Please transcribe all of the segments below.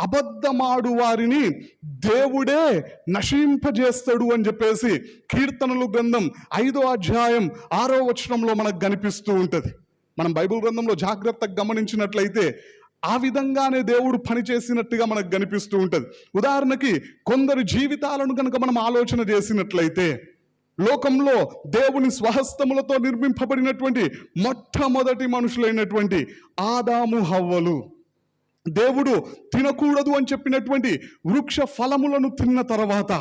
అబద్ధమాడు వారిని దేవుడే నశింపజేస్తాడు అని చెప్పేసి కీర్తనలు గ్రంథం ఐదో అధ్యాయం ఆరో వచనంలో మనకు కనిపిస్తూ ఉంటుంది. మనం బైబిల్ గ్రంథంలో జాగ్రత్తగా గమనించినట్లయితే ఆ విధంగానే దేవుడు పనిచేసినట్టుగా మనకు కనిపిస్తూ ఉంటుంది. ఉదాహరణకి కొందరి జీవితాలను కనుక మనం ఆలోచన చేసినట్లయితే లోకంలో దేవుని స్వహస్తములతో నిర్మింపబడినటువంటి మొట్టమొదటి మనుషులైనటువంటి ఆదాము హవ్వలు. దేవుడు తినకూడదు అని చెప్పినటువంటి వృక్ష ఫలములను తిన్న తర్వాత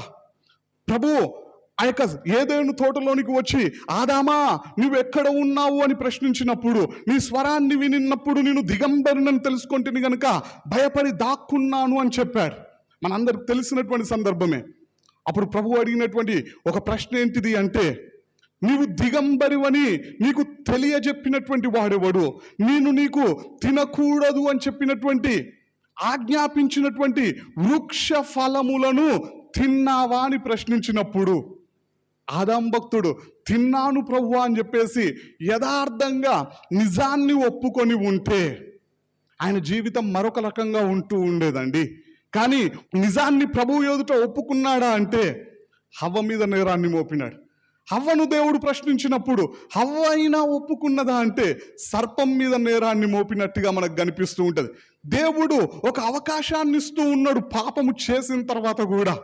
ప్రభు ఆ యొక్క ఏదేను తోటలోనికి వచ్చి ఆదామా నువ్వు ఎక్కడ ఉన్నావు? అని ప్రశ్నించినప్పుడు నీ స్వరాన్ని వినిన్నప్పుడు నేను దిగంబరినని తెలుసుకుంటుని గనుక భయపడి దాక్కున్నాను అని చెప్పాడు. మనందరికి తెలిసినటువంటి సందర్భమే. అప్పుడు ప్రభు అడిగినటువంటి ఒక ప్రశ్న ఏంటిది అంటే నీవు దిగంబరివని నీకు తెలియజెప్పినటువంటి వాడెవడు? నేను నీకు తినకూడదు అని చెప్పినటువంటి ఆజ్ఞాపించినటువంటి వృక్ష ఫలములను తిన్నావా అని ప్రశ్నించినప్పుడు ఆదాం భక్తుడు తిన్నాను ప్రభు అని చెప్పేసి యథార్థంగా నిజాన్ని ఒప్పుకొని ఉంటే ఆయన జీవితం మరొక రకంగా ఉంటూ ఉండేదండి. కానీ నిజాన్ని ప్రభువు ఎదుట ఒప్పుకున్నాడా అంటే హవ్వ మీద నేరాన్ని మోపినాడు. హవ్వను దేవుడు ప్రశ్నించినప్పుడు హవ్వ అయినా ఒప్పుకున్నదా అంటే సర్పం మీద నేరాన్ని మోపినట్టుగా మనకు కనిపిస్తూ ఉంటుంది. దేవుడు ఒక అవకాశాన్ని ఇస్తూ ఉన్నాడు పాపము చేసిన తర్వాత కూడా.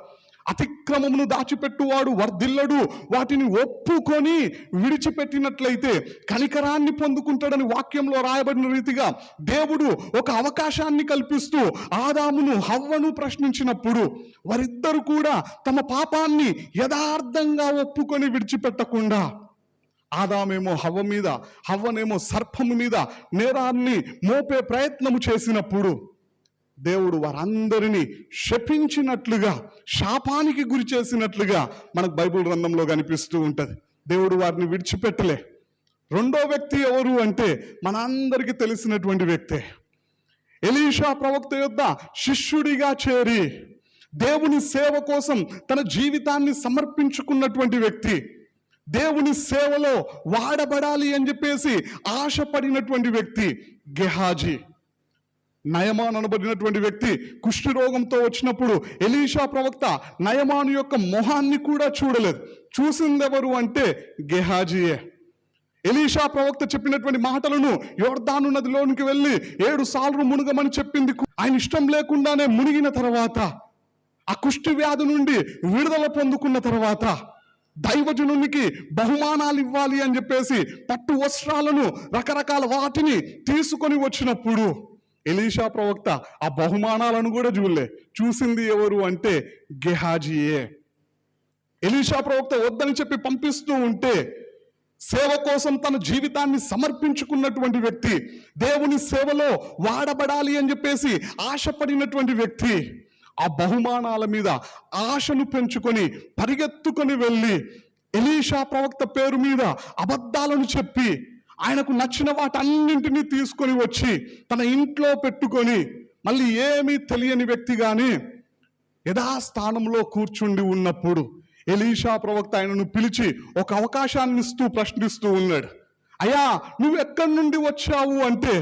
అతిక్రమమును దాచిపెట్టువాడు వర్ధిల్లడు. వాటిని ఒప్పుకొని విడిచిపెట్టినట్లయితే కనికరాన్ని పొందుకుంటాడని వాక్యంలో రాయబడిన రీతిగా దేవుడు ఒక అవకాశాన్ని కల్పిస్తూ ఆదామును హవ్వను ప్రశ్నించినప్పుడు వారిద్దరు కూడా తమ పాపాన్ని యథార్థంగా ఒప్పుకొని విడిచిపెట్టకుండా ఆదామేమో హవ్వ మీద హవ్వనేమో సర్పము మీద నేరాన్ని మోపే ప్రయత్నము చేసినప్పుడు దేవుడు వారందరినీ శపించినట్లుగా శాపానికి గురి చేసినట్లుగా మనకు బైబిల్ గ్రంథంలో కనిపిస్తూ ఉంటుంది. దేవుడు వారిని విడిచిపెట్టలే. రెండో వ్యక్తి ఎవరు అంటే మనందరికీ తెలిసినటువంటి వ్యక్తే. ఎలీషా ప్రవక్త యొద్ద శిష్యుడిగా చేరి దేవుని సేవ కోసం తన జీవితాన్ని సమర్పించుకున్నటువంటి వ్యక్తి. దేవుని సేవలో వాడబడాలి అని చెప్పేసి ఆశపడినటువంటి వ్యక్తి గెహాజీ. నయమాన్ అనబడినటువంటి వ్యక్తి కుష్టి రోగంతో వచ్చినప్పుడు ఎలీషా ప్రవక్త నయమాను యొక్క మొహాన్ని కూడా చూడలేదు. చూసిందెవరు అంటే గెహాజీయే. ఎలీషా ప్రవక్త చెప్పినటువంటి మాటలను యోర్దాను నదిలోనికి వెళ్ళి ఏడు సార్లు మునుగమని చెప్పింది ఆయన ఇష్టం లేకుండానే మునిగిన తర్వాత ఆ కుష్టి వ్యాధి నుండి విడుదల పొందుకున్న తర్వాత దైవజనునికి బహుమానాలు ఇవ్వాలి అని చెప్పేసి పట్టు వస్త్రాలను రకరకాల వాటిని తీసుకొని వచ్చినప్పుడు ఎలీషా ప్రవక్త ఆ బహుమానాలను కూడా చూడలే. చూసింది ఎవరు అంటే గెహాజీయే. ఎలీషా ప్రవక్త వద్దని చెప్పి పంపిస్తూ ఉంటే సేవ కోసం తన జీవితాన్ని సమర్పించుకున్నటువంటి వ్యక్తి దేవుని సేవలో వాడబడాలి అని చెప్పేసి ఆశపడినటువంటి వ్యక్తి ఆ బహుమానాల మీద ఆశను పెంచుకొని పరిగెత్తుకొని వెళ్ళి ఎలీషా ప్రవక్త పేరు మీద అబద్ధాలను చెప్పి ఆయనకు నచ్చిన వాటన్నింటినీ తీసుకొని వచ్చి తన ఇంట్లో పెట్టుకొని మళ్ళీ ఏమీ తెలియని వ్యక్తి కానీ యథాస్థానంలో కూర్చుండి ఉన్నప్పుడు ఎలీషా ప్రవక్త ఆయనను పిలిచి ఒక అవకాశాన్ని ఇస్తూ ప్రశ్నిస్తూ ఉన్నాడు. అయ్యా నువ్వు ఎక్కడి నుండి వచ్చావు అంటే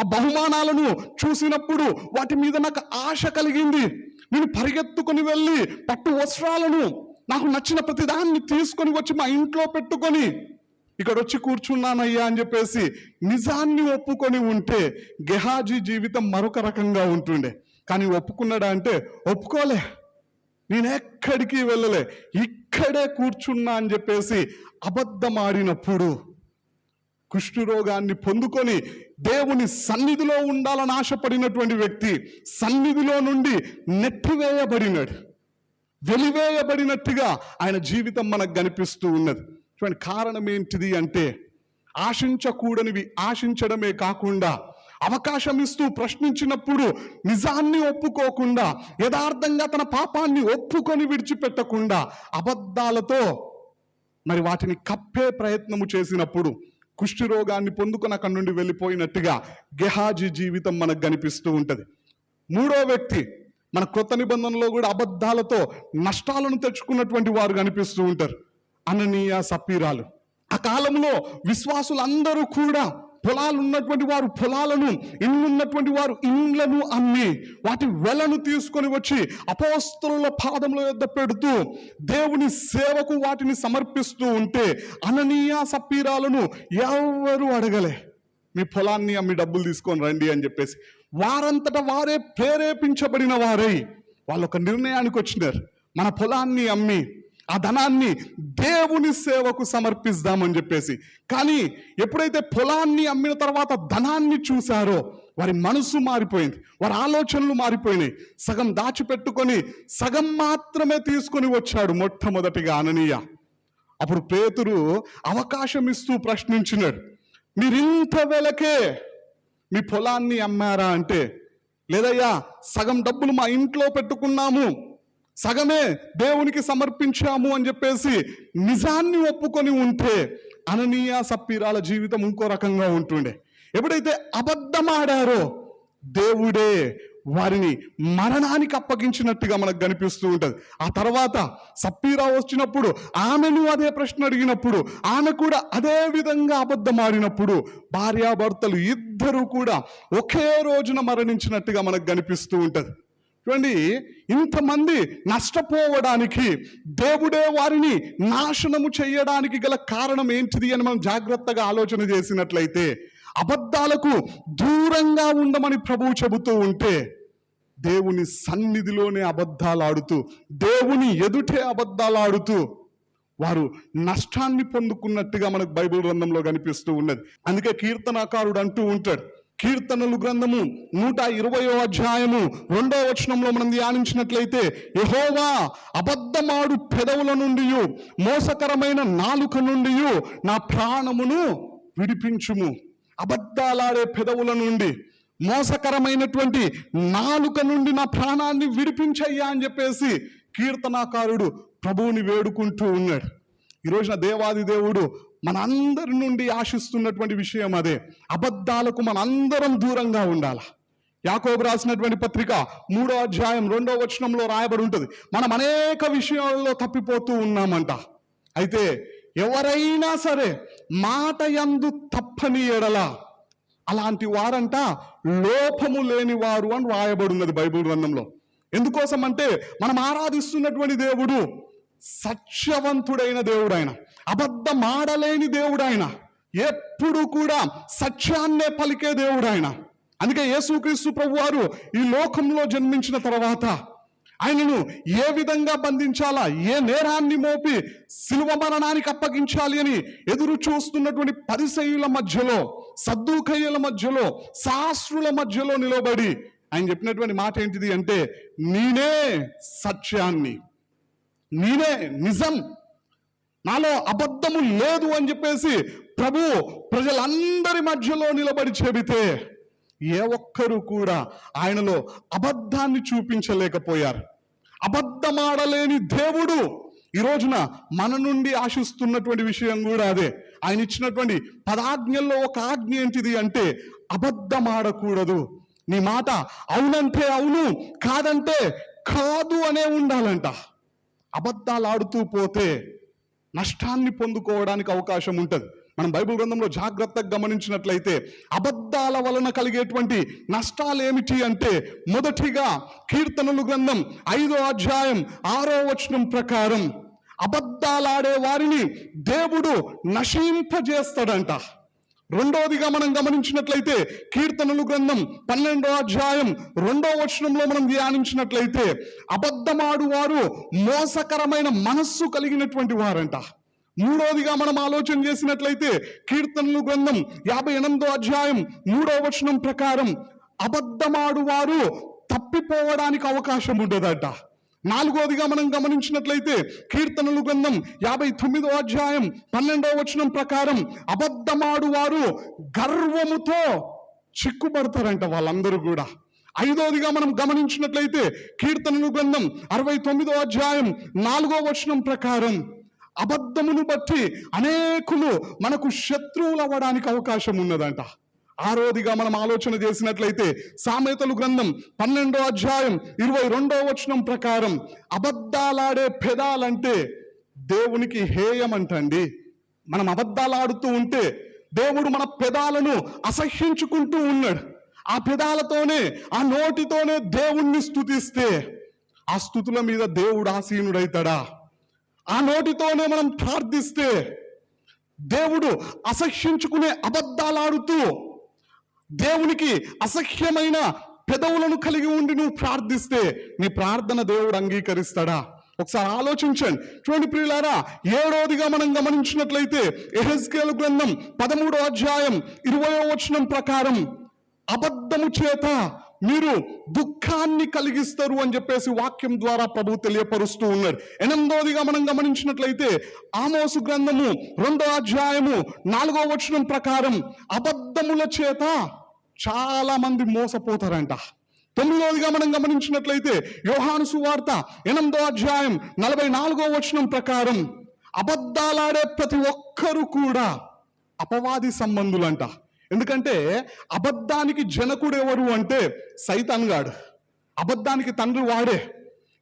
ఆ బహుమానాలను చూసినప్పుడు వాటి మీద నాకు ఆశ కలిగింది. నేను పరిగెత్తుకొని వెళ్ళి పట్టు వస్త్రాలను నాకు నచ్చిన ప్రతిదాన్ని తీసుకొని వచ్చి మా ఇంట్లో పెట్టుకొని ఇక్కడ వచ్చి కూర్చున్నానయ్యా అని చెప్పేసి నిజాన్ని ఒప్పుకొని ఉంటే గెహాజీ జీవితం మరొక రకంగా ఉంటుండే. కానీ ఒప్పుకున్నాడా అంటే ఒప్పుకోలే. నేను ఎక్కడికి వెళ్ళలే. ఇక్కడే కూర్చున్నా అని చెప్పేసి అబద్ధమాడినప్పుడు కుష్ఠురోగాన్ని పొందుకొని దేవుని సన్నిధిలో ఉండాలని ఆశపడినటువంటి వ్యక్తి సన్నిధిలో నుండి నెట్టివేయబడినాడు. వెలివేయబడినట్టుగా ఆయన జీవితం మనకు కనిపిస్తూ ఉన్నది. చూడండి కారణం ఏంటిది అంటే ఆశించకూడనివి ఆశించడమే కాకుండా అవకాశం ఇస్తూ ప్రశ్నించినప్పుడు నిజాన్ని ఒప్పుకోకుండా యథార్థంగా తన పాపాన్ని ఒప్పుకొని విడిచిపెట్టకుండా అబద్ధాలతో మరి వాటిని కప్పే ప్రయత్నము చేసినప్పుడు కుష్ఠిరోగాన్ని రోగాన్ని అక్కడి నుండి వెళ్ళిపోయినట్టుగా గెహాజీ జీవితం మనకు కనిపిస్తూ ఉంటుంది. మూడో వ్యక్తి మన కొత్త నిబంధనలో కూడా అబద్ధాలతో నష్టాలను తెచ్చుకున్నటువంటి వారు కనిపిస్తూ ఉంటారు. అననీయ సప్పీరాలు. ఆ కాలంలో విశ్వాసులందరూ కూడా పొలాలు ఉన్నటువంటి వారు పొలాలను ఇండ్లు ఉన్నటువంటి వారు ఇండ్లను అమ్మి వాటి వెలను తీసుకొని వచ్చి అపోస్తుల పాదముల యొద్ద పెడుతూ దేవుని సేవకు వాటిని సమర్పిస్తూ ఉంటే అననీయ సప్పీరాలను ఎవరు అడగలే. మీ పొలాన్ని అమ్మి డబ్బులు తీసుకొని రండి అని చెప్పేసి. వారంతట వారే ప్రేరేపించబడిన వారై వాళ్ళు ఒక నిర్ణయానికి వచ్చినారు. మన పొలాన్ని అమ్మి ఆ ధనాన్ని దేవుని సేవకు సమర్పిస్తామని చెప్పేసి. కానీ ఎప్పుడైతే పొలాన్ని అమ్మిన తర్వాత ధనాన్ని చూశారో వారి మనసు మారిపోయింది వారి ఆలోచనలు మారిపోయినాయి. సగం దాచిపెట్టుకొని సగం మాత్రమే తీసుకొని వచ్చాడు మొట్టమొదటిగా అననీయ. అప్పుడు పేతురు అవకాశం ఇస్తూ ప్రశ్నించినాడు మీరు ఇంత వెలకే మీ పొలాన్ని అమ్మారా? అంటే లేదయ్యా సగం డబ్బులు మా ఇంట్లో పెట్టుకున్నాము. సగమే దేవునికి సమర్పించాము అని చెప్పేసి నిజాన్ని ఒప్పుకొని ఉంటే అననీయ సప్పీరాల జీవితం ఇంకో రకంగా ఉంటుండే. ఎప్పుడైతే అబద్ధమాడారో దేవుడే వారిని మరణానికి అప్పగించినట్టుగా మనకు కనిపిస్తూ ఉంటుంది. ఆ తర్వాత సప్పీరా వచ్చినప్పుడు ఆమెను అదే ప్రశ్న అడిగినప్పుడు ఆమె కూడా అదే విధంగా అబద్ధమాడినప్పుడు భార్యాభర్తలు ఇద్దరు కూడా ఒకే రోజున మరణించినట్టుగా మనకు కనిపిస్తూ ఉంటుంది. చూడండి ఇంతమంది నష్టపోవడానికి దేవుడే వారిని నాశనము చేయడానికి గల కారణం ఏంటిది అని మనం జాగ్రత్తగా ఆలోచన చేసినట్లయితే అబద్ధాలకు దూరంగా ఉండమని ప్రభువు చెబుతూ ఉంటే దేవుని సన్నిధిలోనే అబద్ధాలు ఆడుతూ దేవుని ఎదుటే అబద్ధాలు ఆడుతూ వారు నష్టాన్ని పొందుకున్నట్టుగా మనకు బైబిల్ గ్రంథంలో కనిపిస్తూ ఉన్నది. అందుకే కీర్తనాకారుడు అంటూ ఉంటాడు కీర్తనలు గ్రంథము నూట ఇరవయో అధ్యాయము రెండో వచనంలో మనం ధ్యానించినట్లయితే యహోవా అబద్ధమాడు పెదవుల నుండి మోసకరమైన నాలుక నుండి నా ప్రాణమును విడిపించుము. అబద్ధాలాడే పెదవుల నుండి మోసకరమైనటువంటి నాలుక నుండి నా ప్రాణాన్ని విడిపించయ్యా అని చెప్పేసి కీర్తనాకారుడు ప్రభువుని వేడుకుంటూ ఉన్నాడు. ఈ రోజున దేవాది దేవుడు మనందరి నుండి ఆశిస్తున్నటువంటి విషయం అదే. అబద్ధాలకు మనందరం దూరంగా ఉండాలి? యాకోబు రాసినటువంటి పత్రిక మూడో అధ్యాయం రెండో వచనంలో రాయబడి ఉంటుంది. మనం అనేక విషయాల్లో తప్పిపోతూ ఉన్నామంట. అయితే ఎవరైనా సరే మాట యందు తప్పని ఎడల అలాంటి వారంట లోపము లేని వారు అని రాయబడి బైబిల్ గ్రంథంలో. ఎందుకోసం అంటే మనం ఆరాధిస్తున్నటువంటి దేవుడు సత్యవంతుడైన దేవుడు ఆయన అబద్ధమాడలేని దేవుడు ఆయన ఎప్పుడు కూడా సత్యాన్నే పలికే దేవుడు ఆయన అందుకే యేసుక్రీస్తు ప్రభు వారు ఈ లోకంలో జన్మించిన తర్వాత ఆయనను ఏ విధంగా బంధించాలా ఏ నేరాన్ని మోపి శిలువ మరణానికి అప్పగించాలి అని ఎదురు చూస్తున్నటువంటి పరిసయుల మధ్యలో సద్దుకయ్యల మధ్యలో శాస్త్రుల మధ్యలో నిలబడి ఆయన చెప్పినటువంటి మాట ఏంటిది అంటే నేనే సత్యాన్ని నేనే నిజం. నాలో అబద్ధము లేదు అని చెప్పేసి ప్రభు ప్రజలందరి మధ్యలో నిలబడి చెబితే ఏ ఒక్కరూ కూడా ఆయనలో అబద్ధాన్ని చూపించలేకపోయారు. అబద్ధమాడలేని దేవుడు ఈ రోజున మన నుండి ఆశిస్తున్నటువంటి విషయం కూడా అదే. ఆయన ఇచ్చినటువంటి పదాజ్ఞల్లో ఒక ఆజ్ఞ ఏంటిది అంటే అబద్ధమాడకూడదు. నీ మాట అవునంటే అవును కాదంటే కాదు అనే ఉండాలంట. అబద్ధాలు ఆడుతూ పోతే నష్టాన్ని పొందుకోవడానికి అవకాశం ఉంటుంది. మనం బైబిల్ గ్రంథంలో జాగ్రత్తగా గమనించినట్లయితే అబద్ధాల వలన కలిగేటువంటి నష్టాలు ఏమిటి అంటే మొదటిగా కీర్తనలు గ్రంథం ఐదో అధ్యాయం ఆరో వచనం ప్రకారం అబద్ధాలాడే వారిని దేవుడు నశింపజేస్తాడంట. రెండవదిగా మనం గమనించినట్లయితే కీర్తనలు గ్రంథం పన్నెండో అధ్యాయం రెండో వచనంలో మనం ధ్యానించినట్లయితే అబద్ధమాడు వారు మోసకరమైన మనస్సు కలిగినటువంటి వారంట. మూడవదిగా మనం ఆలోచన చేసినట్లయితే కీర్తనలు గ్రంథం యాభై ఎనిమిదో అధ్యాయం మూడో వచనం ప్రకారం అబద్ధమాడు వారు తప్పిపోవడానికి అవకాశం ఉండదట. నాలుగోదిగా మనం గమనించినట్లయితే కీర్తనలు గ్రంథం యాభై తొమ్మిదో అధ్యాయం పన్నెండవ వచనం ప్రకారం అబద్ధమాడు వారు గర్వముతో చిక్కుపడతారంట వాళ్ళందరూ కూడా. ఐదోదిగా మనం గమనించినట్లయితే కీర్తనలు గ్రంథం అరవై తొమ్మిదో అధ్యాయం నాలుగో వచనం ప్రకారం అబద్ధమును బట్టి అనేకులు మనకు శత్రువులు అవ్వడానికి అవకాశం ఉన్నదంట. ఆరోదిగా మనం ఆలోచన చేసినట్లయితే సామెతలు గ్రంథం పన్నెండో అధ్యాయం ఇరవై రెండో వచనం ప్రకారం అబద్ధాలాడే పెదాలంటే దేవునికి హేయం అంటండి మనం అబద్ధాలు ఆడుతూ ఉంటే దేవుడు మన పెదాలను అసహ్యించుకుంటూ ఉన్నాడు. ఆ పెదాలతోనే ఆ నోటితోనే దేవుణ్ణి స్థుతిస్తే ఆ స్థుతుల మీద దేవుడు ఆసీనుడైతాడా? ఆ నోటితోనే మనం ప్రార్థిస్తే దేవుడు అసహ్యించుకునే అబద్ధాలాడుతూ దేవునికి అసహ్యమైన పెదవులను కలిగి ఉండి నువ్వు ప్రార్థిస్తే నీ ప్రార్థన దేవుడు అంగీకరిస్తాడా? ఒకసారి ఆలోచించండి. చూడండి ప్రియులారా ఏడోదిగా మనం గమనించినట్లయితే ఎహెస్కేలు గ్రంథం పదమూడో అధ్యాయం ఇరవయో వచనం ప్రకారం అబద్ధము చేత మీరు దుఃఖాన్ని కలిగిస్తారు అని చెప్పేసి వాక్యం ద్వారా ప్రభు తెలియపరుస్తూ ఉన్నారు. ఎనిమిదోదిగా మనం గమనించినట్లయితే ఆమోసు గ్రంథము రెండో అధ్యాయము నాలుగో వచనం ప్రకారం అబద్ధముల చేత చాలా మంది మోసపోతారంట. తొమ్మిదవదిగా మనం గమనించినట్లయితే యోహాను సువార్త ఎనిమిదో అధ్యాయం నలభై నాలుగో వచనం ప్రకారం అబద్ధాలాడే ప్రతి ఒక్కరు కూడా అపవాది సంబంధులంట. ఎందుకంటే అబద్ధానికి జనకుడు ఎవరు అంటే సైతాన్ గాడు. అబద్ధానికి తండ్రి వాడే.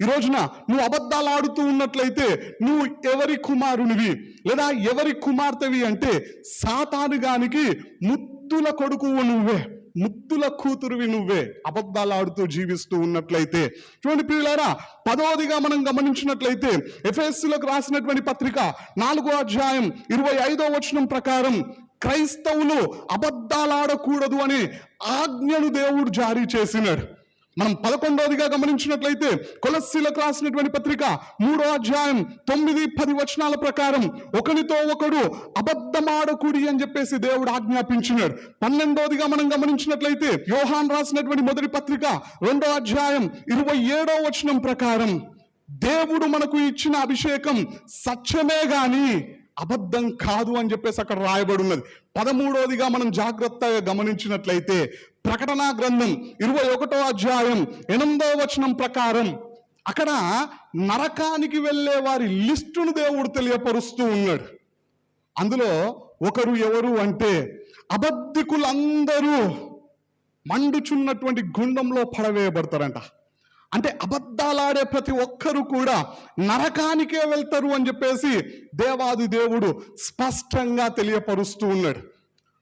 ఈ రోజున నువ్వు అబద్ధాలు ఆడుతూ ఉన్నట్లయితే నువ్వు ఎవరి కుమారునివి? లేదా ఎవరి కుమార్తెవి అంటే సాతానుగానికి ముద్దుల కొడుకు నువ్వే. ముద్దుల కూతురువి నువ్వే. అబద్ధాలు ఆడుతూ జీవిస్తూ ఉన్నట్లయితే. చూడండి ప్రియులారా పదోదిగా మనం గమనించినట్లయితే ఎఫ్ఎస్సీలకు రాసినటువంటి పత్రిక నాలుగో అధ్యాయం ఇరవై ఐదో వచనం ప్రకారం క్రైస్తవులు అబద్ధాలు ఆడకూడదు అనే ఆజ్ఞను దేవుడు జారీ చేసినాడు. మనం పదకొండవదిగా గమనించినట్లయితే కొలస్సీలకు రాసినటువంటి పత్రిక మూడో అధ్యాయం తొమ్మిది పది వచనాల ప్రకారం ఒకరితో ఒకడు అబద్ధమాడకూడి అని చెప్పేసి దేవుడు ఆజ్ఞాపించినాడు. పన్నెండవదిగా మనం గమనించినట్లయితే యోహాన్ రాసినటువంటి మొదటి పత్రిక రెండో అధ్యాయం ఇరవై ఏడో వచనం ప్రకారం దేవుడు మనకు ఇచ్చిన అభిషేకం సత్యమే గాని అబద్ధం కాదు అని చెప్పేసి అక్కడ రాయబడి ఉన్నది పదమూడవదిగా మనం జాగ్రత్తగా గమనించినట్లయితే ప్రకటనా గ్రంథం ఇరవై ఒకటో అధ్యాయం ఎనిమిదో వచనం ప్రకారం అక్కడ నరకానికి వెళ్ళే వారి లిస్టును దేవుడు తెలియపరుస్తూ ఉన్నాడు. అందులో ఒకరు ఎవరు అంటే అబద్ధికులందరూ మండుచున్నటువంటి గుండంలో పడవేయబడతారంట. అంటే అబద్ధాలాడే ప్రతి ఒక్కరు కూడా నరకానికే వెళ్తారు అని చెప్పేసి దేవాది దేవుడు స్పష్టంగా తెలియపరుస్తూ ఉన్నాడు.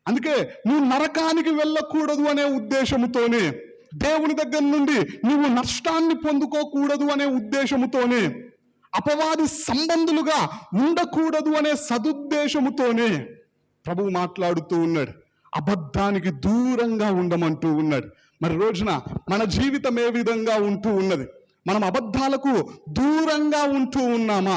అందుకే నువ్వు నరకానికి వెళ్ళకూడదు అనే ఉద్దేశముతోనే దేవుని దగ్గర నుండి నువ్వు నష్టాన్ని పొందుకోకూడదు అనే ఉద్దేశముతోనే అపవాది సంబంధులుగా ఉండకూడదు అనే సదుద్దేశముతోనే ప్రభువు మాట్లాడుతూ ఉన్నాడు. అబద్ధానికి దూరంగా ఉండమంటూ ఉన్నాడు. మరి రోజున మన జీవితం ఏ విధంగా ఉంటూ ఉన్నది? మనం అబద్ధాలకు దూరంగా ఉంటూ ఉన్నామా?